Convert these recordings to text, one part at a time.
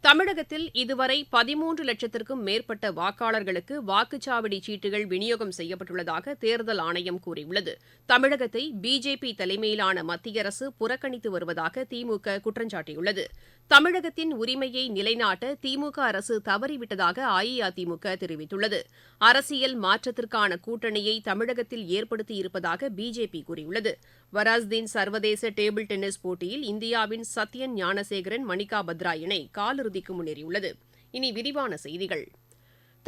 தமிழகத்தில் இதுவரை பதிமூன்று லட்சத்திற்கும் மேற்பட்ட வாக்காளர்களுக்கு வாக்குச்சாவடி சீட்டுகள் விநியோகம் செய்யப்பட்டுள்ளதாக தேர்தல் ஆணையம் கூறியுள்ளது. தமிழகத்தை பிஜேபி தலைமையிலான மத்திய அரசு புறக்கணித்து வருவதாக திமுக குற்றஞ்சாட்டியுள்ளது. தமிழகத்தின் உரிமையை நிலைநாட்ட திமுக அரசு தவறிவிட்டதாக அஇஅதிமுக தெரிவித்துள்ளது. அரசியல் மாற்றத்திற்கான கூட்டணியை தமிழகத்தில் ஏற்படுத்தியிருப்பதாக பிஜேபி கூறியுள்ளது. வராஸ்தீன் சர்வதேச டேபிள் டென்னிஸ் போட்டியில் இந்தியாவின் சத்யன் ஞானசேகரன் மணிகா பத்ரா இணை காலிறுதிக்கு முன்னேறியுள்ளது. இனி விரிவான செய்திகள்.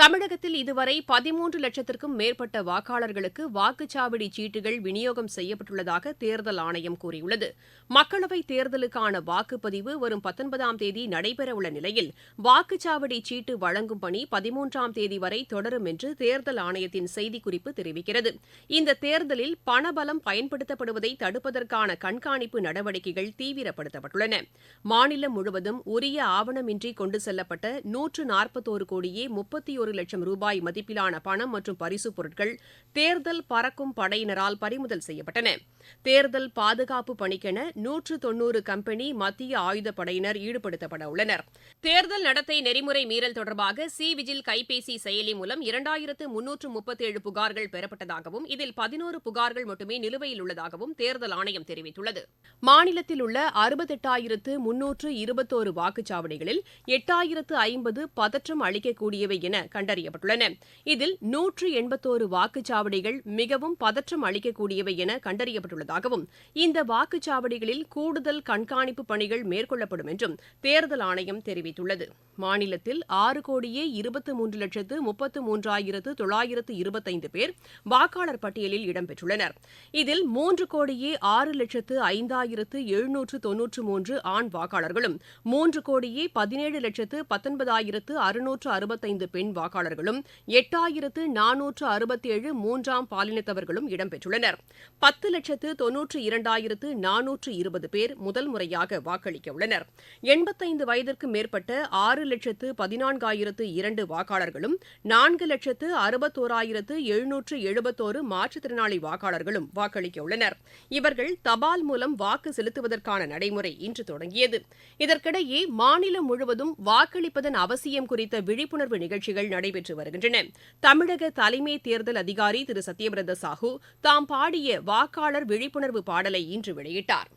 தமிழகத்தில் இதுவரை பதிமூன்று லட்சத்திற்கும் மேற்பட்ட வாக்காளர்களுக்கு வாக்குச்சாவடி சீட்டுகள் விநியோகம் செய்யப்பட்டுள்ளதாக தேர்தல் ஆணையம் கூறியுள்ளது. மக்களவைத் தேர்தலுக்கான வாக்குப்பதிவு வரும் பத்தொன்பதாம் தேதி நடைபெறவுள்ள நிலையில் வாக்குச்சாவடி சீட்டு வழங்கும் பணி பதிமூன்றாம் தேதி வரை தொடரும் என்று தேர்தல் ஆணையத்தின் செய்திக்குறிப்பு தெரிவிக்கிறது. இந்த தேர்தலில் பணபலம் பயன்படுத்தப்படுவதை தடுப்பதற்கான கண்காணிப்பு நடவடிக்கைகள் தீவிரப்படுத்தப்பட்டுள்ளன. மாநிலம் முழுவதும் உரிய ஆவணமின்றி கொண்டு செல்லப்பட்ட நூற்று நாற்பத்தோரு கோடியே முப்பத்தி ஒரு லட்சம் ரூபாய் மதிப்பிலான பணம் மற்றும் பரிசுப் பொருட்கள் தேர்தல் பறக்கும் படையினரால் பறிமுதல் செய்யப்பட்டன. தேர்தல் பாதுகாப்பு பணிக்கென நூற்று தொன்னூறு கம்பெனி மத்திய ஆயுதப்படையினர் ஈடுபடுத்தப்பட உள்ளனர். தேர்தல் நடத்தை நெறிமுறை மீறல் தொடர்பாக சி விஜில் கைபேசி செயலி மூலம் இரண்டாயிரத்து முன்னூற்று முப்பத்தேழு புகார்கள் பெறப்பட்டதாகவும் இதில் பதினோரு புகார்கள் மட்டுமே நிலுவையில் உள்ளதாகவும் தேர்தல் ஆணையம் தெரிவித்துள்ளது. மாநிலத்தில் உள்ள அறுபத்தெட்டாயிரத்து முன்னூற்று இருபத்தோரு வாக்குச்சாவடிகளில் எட்டாயிரத்து ஐம்பது பதற்றம் அளிக்கக்கூடியவை என கண்டறியப்பட்டுள்ளன. இதில் நூற்று எண்பத்தோரு வாக்குச்சாவடிகள் மிகவும் பதற்றம் அளிக்கக்கூடியவை என கண்டறியப்பட்டுள்ளதாகவும் இந்த வாக்குச்சாவடிகளில் கூடுதல் கண்காணிப்பு பணிகள் மேற்கொள்ளப்படும் என்றும் தேர்தல் ஆணையம் தெரிவித்துள்ளது. மாநிலத்தில் ஆறு கோடியே இருபத்து மூன்று லட்சத்து முப்பத்து மூன்றாயிரத்து தொள்ளாயிரத்து இருபத்தைந்து பேர் வாக்காளர் பட்டியலில் இடம்பெற்றுள்ளனர். இதில் மூன்று கோடியே ஆறு லட்சத்து ஐந்தாயிரத்து எழுநூற்று தொன்னூற்று மூன்று ஆண் வாக்காளர்களும் மூன்று கோடியே பதினேழு லட்சத்து பத்தொன்பதாயிரத்து அறுநூற்று அறுபத்தைந்து பெண் வாக்காளர்களும் எட்டாயிரத்து நானூற்று அறுபத்தேழு மூன்றாம் பாலினத்தவர்களும் இடம்பெற்றுள்ளனர். பத்து லட்சத்து தொன்னூற்று இரண்டாயிரத்து நானூற்று இருபது பேர் முதல் முறையாக வாக்களிக்க உள்ளனர். எண்பத்தைந்து வயதிற்கு மேற்பட்ட ஆறு லட்சத்து பதினான்காயிரத்து இரண்டு வாக்காளர்களும் நான்கு லட்சத்து அறுபத்தோராயிரத்து எழுநூற்று எழுபத்தோரு மாற்றுத்திறனாளி வாக்காளர்களும் வாக்களிக்க உள்ளனர். இவர்கள் தபால் மூலம் வாக்கு செலுத்துவதற்கான நடைமுறை இன்று தொடங்கியது. இதற்கிடையே மாநிலம் முழுவதும் வாக்களிப்பதன் அவசியம் குறித்த விழிப்புணர்வு நிகழ்ச்சிகள் நடைபெற்று வருகின்றன. தமிழக தலைமை தேர்தல் அதிகாரி திரு. சத்யபிரத சாஹூ தாம் பாடிய வாக்காளர் விழிப்புணர்வு பாடலை இன்று வெளியிட்டார்.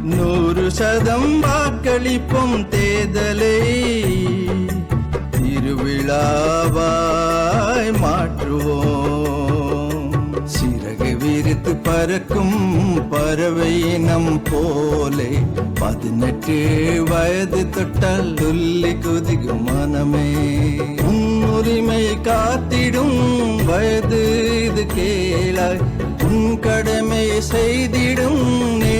நூறு சதம் வாக்களிப்போம் தேர்தலை. திருவிழாவாய் மாற்றுவோம். சிறகு விரித்து பறக்கும் பறவை நம் போலே. பதினெட்டு வயது தொட்டால் துள்ளி குதிக்கும் மனமே. உன்னுரிமை காத்திடும் வயது இது கேளாய். உன் கடமை செய்திடும் நீ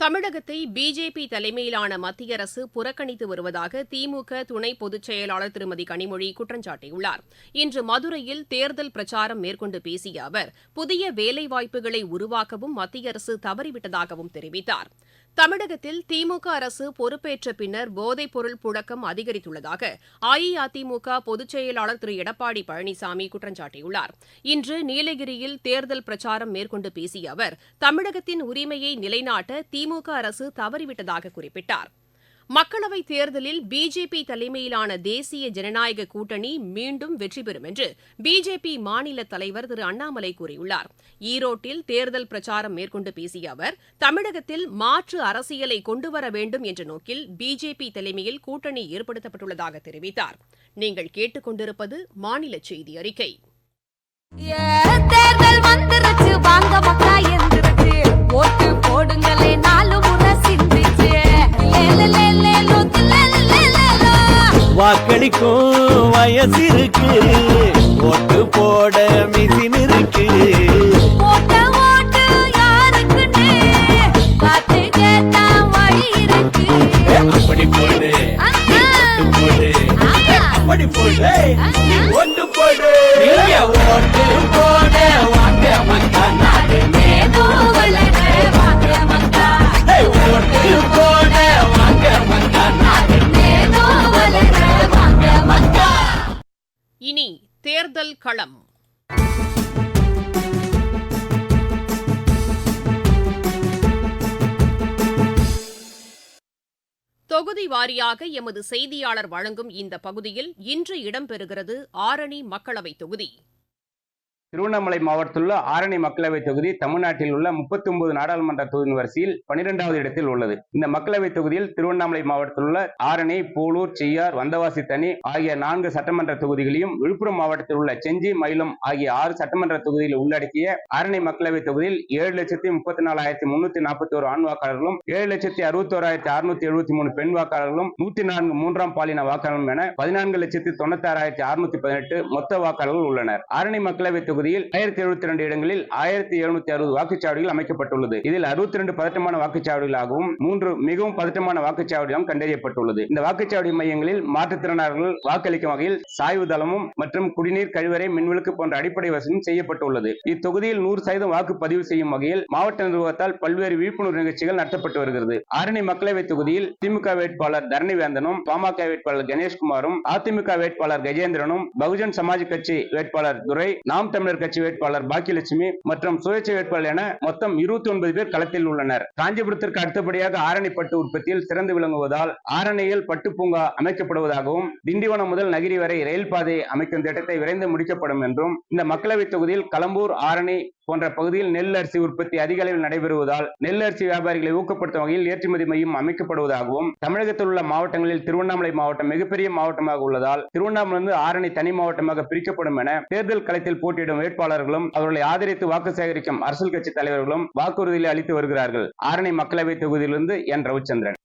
தமிழகத்தை பிஜேபி தலைமையிலான மத்திய அரசு புறக்கணித்து வருவதாக திமுக துணை பொதுச் செயலாளர் திருமதி கனிமொழி குற்றஞ்சாட்டியுள்ளார் இன்று மதுரையில் தேர்தல் பிரச்சாரம் மேற்கொண்டு பேசிய அவர் புதிய வேலைவாய்ப்புகளை உருவாக்கவும் மத்திய அரசு தவறிவிட்டதாகவும் தெரிவித்தார். தமிழகத்தில் திமுக அரசு பொறுப்பேற்ற பின்னர் போதைப்பொருள் புழக்கம் அதிகரித்துள்ளதாக அஇஅதிமுக பொதுச் செயலாளர் திரு. எடப்பாடி பழனிசாமி குற்றம் சாட்டியுள்ளார். இன்று நீலகிரியில் தேர்தல் பிரச்சாரம் மேற்கொண்டு பேசிய அவர் தமிழகத்தின் உரிமையை நிலைநாட்ட திமுக அரசு தவறிவிட்டதாக குறிப்பிட்டார். மக்களவைத் தேர்தலில் பிஜேபி தலைமையிலான தேசிய ஜனநாயக கூட்டணி மீண்டும் வெற்றி பெறும் என்று பிஜேபி மாநில தலைவர் திரு அண்ணாமலை கூறியுள்ளார். ஈரோட்டில் தேர்தல் பிரச்சாரம் மேற்கொண்டு பேசிய அவர் தமிழகத்தில் மாற்று அரசியலை கொண்டுவர வேண்டும் என்ற நோக்கில் பிஜேபி தலைமையில் கூட்டணி ஏற்படுத்தப்பட்டுள்ளதாக தெரிவித்தார். நீங்கள் கேட்டுக் கொண்டிருப்பது மாநில செய்தி அறிக்கை. தேர்தல் வந்துருச்சு வாங்க மக்கா எந்திருச்சு. ஓட்டு போடுங்களே நாலு வாக்களிக்கும் வயசிருக்கு ஓட்டு போட தொகுதி வாரியாக எமது செய்தியாளர் வழங்கும் இந்த பகுதியில் இன்று இடம்பெறுகிறது ஆரணி மக்களவைத் தொகுதி. திருவண்ணாமலை மாவட்டத்தில் உள்ள ஆரணி மக்களவைத் தொகுதி தமிழ்நாட்டில் உள்ள 39 நாடாளுமன்ற தொகுதி வரிசையில் பனிரெண்டாவது இடத்தில் உள்ளது. இந்த மக்களவைத் தொகுதியில் திருவண்ணாமலை மாவட்டத்தில் உள்ள ஆரணி போலூர் செய்யார் வந்தவாசி தனி ஆகிய நான்கு சட்டமன்ற தொகுதிகளையும் விழுப்புரம் மாவட்டத்தில் உள்ள செஞ்சி மயிலம் ஆகிய ஆறு சட்டமன்ற தொகுதிகளை உள்ளடக்கிய ஆரணி மக்களவைத் தொகுதியில் ஏழு லட்சத்தி முப்பத்தி நாலாயிரத்தி முன்னூத்தி நாற்பத்தி ஒரு ஆண் வாக்காளர்களும் ஏழு லட்சத்தி அறுபத்தோராயிரத்தி அறுநூத்தி எழுபத்தி மூணு பெண் வாக்காளர்களும் நூத்தி நான்கு மூன்றாம் பாலின வாக்காளர்களும் என பதினான்கு லட்சத்தி தொண்ணூத்தி ஆறாயிரத்தி அறுநூத்தி பதினெட்டு மொத்த வாக்காளர்கள் உள்ளனர். ஆரணி மக்களவைத் தொகுதி தொகுதியில் ஆயிரத்தி எழுபத்தி இரண்டு இடங்களில் ஆயிரத்தி எழுநூத்தி அறுபது வாக்குச்சாவடிகள் அமைக்கப்பட்டுள்ளது. இதில் அறுபத்தி இரண்டு பதட்டமான வாக்குச்சாவடிகளாகவும் மூன்று மிகவும் பதட்டமான வாக்குச்சாவடிகளும் கண்டறியப்பட்டுள்ளது. இந்த வாக்குச்சாவடி மையங்களில் மாற்றுத்திறனாளர்கள் வாக்களிக்கும் வகையில் சாய்வு தளமும் மற்றும் குடிநீர் கழிவறை மின்விளக்கு போன்ற அடிப்படை வசதியும் செய்யப்பட்டுள்ளது. இத்தொகுதியில் நூறு சதவீதம் வாக்கு பதிவு செய்யும் வகையில் மாவட்ட நிர்வாகத்தால் பல்வேறு விழிப்புணர்வு நிகழ்ச்சிகள் நடத்தப்பட்டு வருகிறது. ஆரணி மக்களவைத் தொகுதியில் திமுக வேட்பாளர் தரணி வேந்தனும் பாமக வேட்பாளர் கணேஷ்குமாரும் அதிமுக வேட்பாளர் கஜேந்திரனும் பகுஜன் சமாஜ் கட்சி வேட்பாளர் துரை நாம் தமிழர் கட்சி வேட்பாளர் பாக்கியலட்சுமி மற்றும் சுயேட்சை வேட்பாளர் என மொத்தம் இருபத்தி ஒன்பது பேர் களத்தில் உள்ளனர். காஞ்சிபுரத்திற்கு அடுத்தபடியாக ஆரணி பட்டு உற்பத்தியில் சிறந்து விளங்குவதால் ஆரணியில் பட்டு பூங்கா அமைக்கப்படுவதாகவும் திண்டிவனம் முதல் நகிரி வரை ரயில் பாதை அமைக்கும் திட்டத்தை விரைந்து முடிக்கப்படும் என்றும் இந்த மக்களவைத் தொகுதியில் களம்பூர் ஆரணி போன்ற பகுதியில் நெல் அரிசி உற்பத்தி அதிக அளவில் நடைபெறுவதால் நெல் அரிசி வியாபாரிகளை ஊக்கப்படுத்தும் வகையில் ஏற்றுமதி மையம் அமைக்கப்படுவதாகவும் தமிழகத்தில் உள்ள மாவட்டங்களில் திருவண்ணாமலை மாவட்டம் மிகப்பெரிய மாவட்டமாக உள்ளதால் திருவண்ணாமலை ஆரணி தனி மாவட்டமாக பிரிக்கப்படும் என தேர்தல் களத்தில் போட்டியிடும் வேட்பாளர்களும் அவர்களை ஆதரித்து வாக்கு சேகரிக்கும் அரசியல் கட்சி தலைவர்களும் வாக்குறுதிகளை அளித்து வருகிறார்கள். ஆரணி மக்களவை தொகுதியிலிருந்து என். ரவிச்சந்திரன்.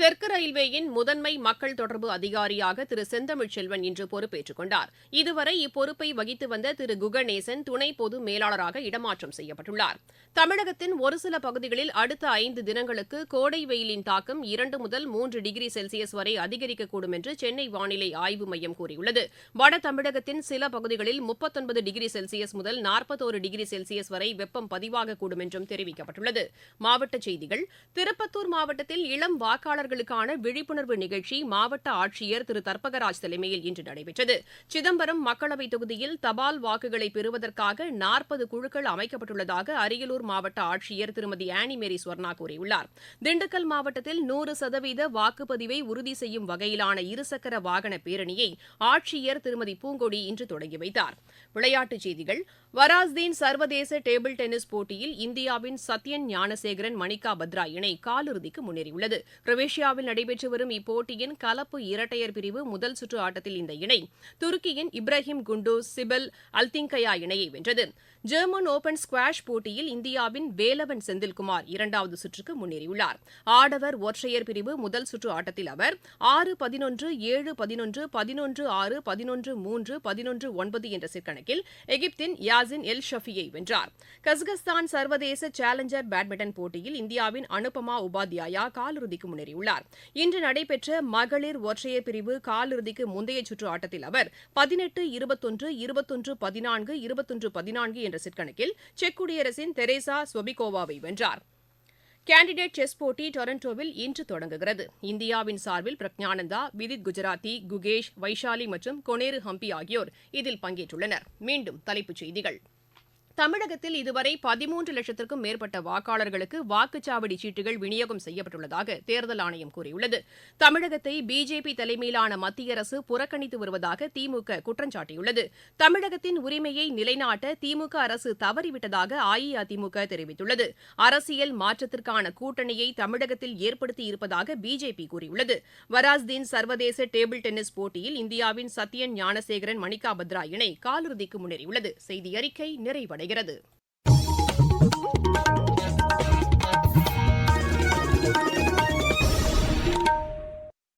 தெற்கு ரயில்வேயின் முதன்மை மக்கள் தொடர்பு அதிகாரியாக திரு செந்தமிழ் செல்வன் இன்று பொறுப்பேற்றுக் கொண்டார். இதுவரை இப்பொறுப்பை வகித்து வந்த திரு குகணேசன் துணை பொது மேலாளராக இடமாற்றம் செய்யப்பட்டுள்ளார். தமிழகத்தின் ஒருசில பகுதிகளில் அடுத்த ஐந்து தினங்களுக்கு கோடை வெயிலின் தாக்கம் இரண்டு முதல் மூன்று டிகிரி செல்சியஸ் வரை அதிகரிக்கக்கூடும் என்று சென்னை வானிலை ஆய்வு மையம் கூறியுள்ளது. வட தமிழகத்தின் சில பகுதிகளில் முப்பத்தொன்பது டிகிரி செல்சியஸ் முதல் நாற்பத்தோரு டிகிரி செல்சியஸ் வரை வெப்பம் பதிவாகக்கூடும் என்றும் தெரிவிக்கப்பட்டுள்ளது. மாவட்ட செய்திகள் திருப்பத்தூர் மாவட்டத்தில் இளம் மாணவர்களுக்கான விழிப்புணர்வு நிகழ்ச்சி மாவட்ட ஆட்சியர் திரு தர்பகராஜ் தலைமையில் இன்று நடைபெற்றது. சிதம்பரம் மக்களவைத் தொகுதியில் தபால் வாக்குகளை பெறுவதற்காக நாற்பது குழுக்கள் அமைக்கப்பட்டுள்ளதாக அரியலூர் மாவட்ட ஆட்சியர் திருமதி ஆனிமேரி ஸ்வர்ணா கூறியுள்ளார். திண்டுக்கல் மாவட்டத்தில் நூறு சதவீத வாக்குப்பதிவை உறுதி செய்யும் வகையிலான இருசக்கர வாகன பேரணியை ஆட்சியர் திருமதி பூங்கொடி இன்று தொடங்கி வைத்தார். விளையாட்டுச் செய்திகள் வராஸ்தீன் சர்வதேச டேபிள் டென்னிஸ் போட்டியில் இந்தியாவின் சத்யன் ஞானசேகரன் மணிகா பத்ரா இணை காலிறுதிக்கு முன்னேறியுள்ளது. குரோவேஷியாவில் நடைபெற்று வரும் இப்போட்டியின் கலப்பு இரட்டையர் பிரிவு முதல் சுற்று ஆட்டத்தில் இந்த இணை. துருக்கியின் இப்ராஹிம் குண்டூஸ் சிபல் அல்திங்கயா இணையை வென்றது. ஜெர்மன் ஒபன் ஸ்குவாஷ் போட்டியில் இந்தியாவின் வேலவன் செந்தில்குமார் இரண்டாவது சுற்றுக்கு முன்னேறியுள்ளார். ஆடவர் ஒற்றையர் பிரிவு முதல் சுற்று ஆட்டத்தில் அவர் ஆறு பதினொன்று ஏழு பதினொன்று பதினொன்று ஆறு பதினொன்று மூன்று பதினொன்று ஒன்பது என்ற சிற்கணக்கில் எகிப்தின் யாசின் எல் ஷஃபியை வென்றார். கசகஸ்தான் சர்வதேச சேலஞ்சர் பேட்மிண்டன் போட்டியில் இந்தியாவின் அனுபமா உபாத்யாயா காலிறுதிக்கு முன்னேறியுள்ளார். இன்று நடைபெற்ற மகளிர் ஒற்றையர் பிரிவு காலிறுதிக்கு முந்தைய சுற்று ஆட்டத்தில் அவர் பதினெட்டு இருபத்தொன்று இருபத்தொன்று பதினான்கு இருபத்தொன்று பதினான்கு என்ற சிற்கணக்கில் செக் குடியரசின் தெரேசா ஸ்வபிகோவாவை வென்றார். கேண்டிடேட் செஸ் போட்டி டொரண்டோவில் இன்று தொடங்குகிறது. இந்தியாவின் சார்பில் பிரக்ஞானந்தா விதித் குஜராத்தி குகேஷ் வைஷாலி மற்றும் கொனேரு ஹம்பி ஆகியோர் இதில் பங்கேற்றுள்ளனர். மீண்டும் தலைப்புச் செய்திகள். தமிழகத்தில் இதுவரை பதிமூன்று லட்சத்திற்கும் மேற்பட்ட வாக்காளர்களுக்கு வாக்குச்சாவடி சீட்டுகள் விநியோகம் செய்யப்பட்டுள்ளதாக தேர்தல் ஆணையம் கூறியுள்ளது. தமிழகத்தை பிஜேபி தலைமையிலான மத்திய அரசு புறக்கணித்து வருவதாக திமுக குற்றம் சாட்டியுள்ளது. தமிழகத்தின் உரிமையை நிலைநாட்ட திமுக அரசு தவறிவிட்டதாக அஇஅதிமுக தெரிவித்துள்ளது. அரசியல் மாற்றத்திற்கான கூட்டணியை தமிழகத்தில் ஏற்படுத்தி இருப்பதாக பிஜேபி கூறியுள்ளது. வராஸ்தீன் சர்வதேச டேபிள் டென்னிஸ் போட்டியில் இந்தியாவின் சத்யன் ஞானசேகரன் மணிகா பத்ரா இணை காலிறுதிக்கு முன்னேறியுள்ளது. செய்தி அறிக்கை நிறைவடைகிறது. வருகிறது.